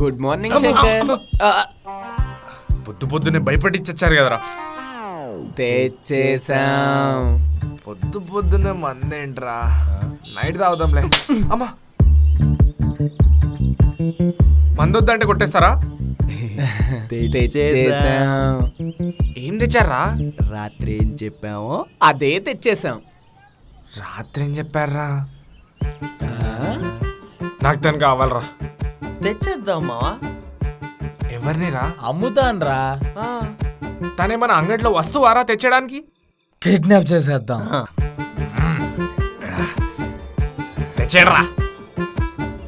Good morning Shankar. పొద్దు పొద్దునే భయపడిచ్చొచ్చారు కదరా. తెచ్చేసాం పొద్దు పొద్దున్నే మందేంట్రా? నైట్ తాగుదాంలే. అమ్మా! మందొద్దంటే కొట్టేస్తారా? తెచ్చేసాం ఏం తెచ్చారా? రాత్రి ఏం చెప్పామో అదే తెచ్చేసాం రాత్రి ఏం చెప్పారా? ఆ? నాకు తను కావాలరా. తెచ్చేద్దామా? ఎవరిని రా అమ్ముతాన్ రా తనేమన్నా అంగడిలో వస్తువారా తెచ్చడానికి కిడ్నాప్ చేసేద్దాం. తెచ్చారా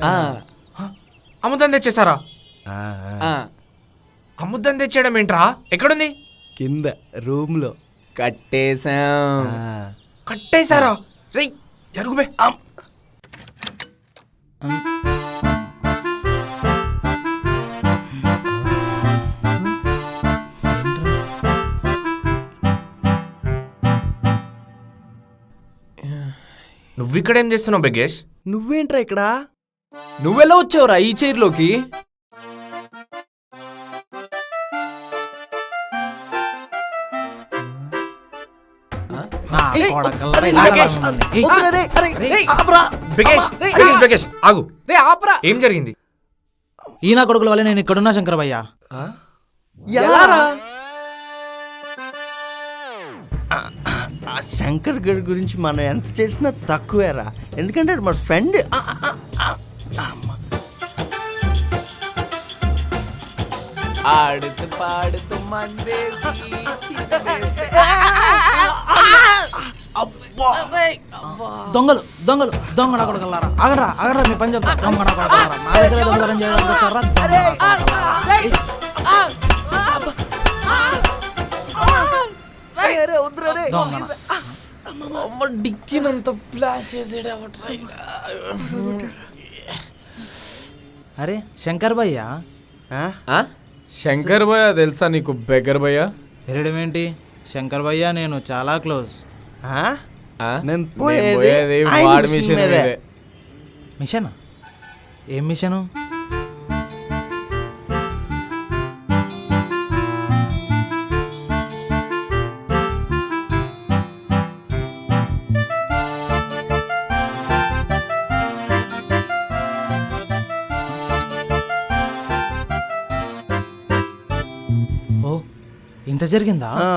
ఆ, అమ్ముద్దని తెచ్చేసారా ఆ, అమ్ముద్దని తెచ్చేయడం ఏంట్రా? ఎక్కడుంది? కింద రూమ్లో కట్టేసాం కట్టేశారా? రేయ్ జరుగుబే నువ్వు ఇక్కడ ఏం చేస్తున్నావు బెగేష్? నువ్వేంట్రా ఇక్కడ? నువ్వెలా వచ్చావురా ఈ చైర్లోకి? ఆగు రే ఆపరా ఏం జరిగింది ఈయన కొడుకుల వల్ల నేను ఇక్కడున్నా శంకరభయ్య? ఆ శంకర్ గడి గురించి మనం ఎంత చేసినా తక్కువేరా ఎందుకంటే మన ఫ్రెండ్ ఆడుతూ పాడుతూ మందేసి దొంగలు దొంగలు దొంగ కొడుకల్లారా ఆగరా ఆగరా మీ పని చెప్తా. దొంగ కొడుకల్లారా నా దగ్గర దొంగతనం చేయడానికి వస్తారా? దొంగ వద్దురా రే. దొంగన. అమ్మ డిక్కినంత ప్లాష్ చేసాడు అరే శంకర్ భయ్య? ఆ? శంకర్ భయ్య తెలుసా నీకు బెగర్ భయ్య? తెలియడం ఏంటి? శంకర్ భయ్య నేను చాలా క్లోజ్. ఆ? ఆ? మేం నేను పోయేది వాడి మిషన్ మిషన్ మీదే. మీదే. మిషన్ ఏం మిషను ఓ ఇంత జరిగిందా ఆ.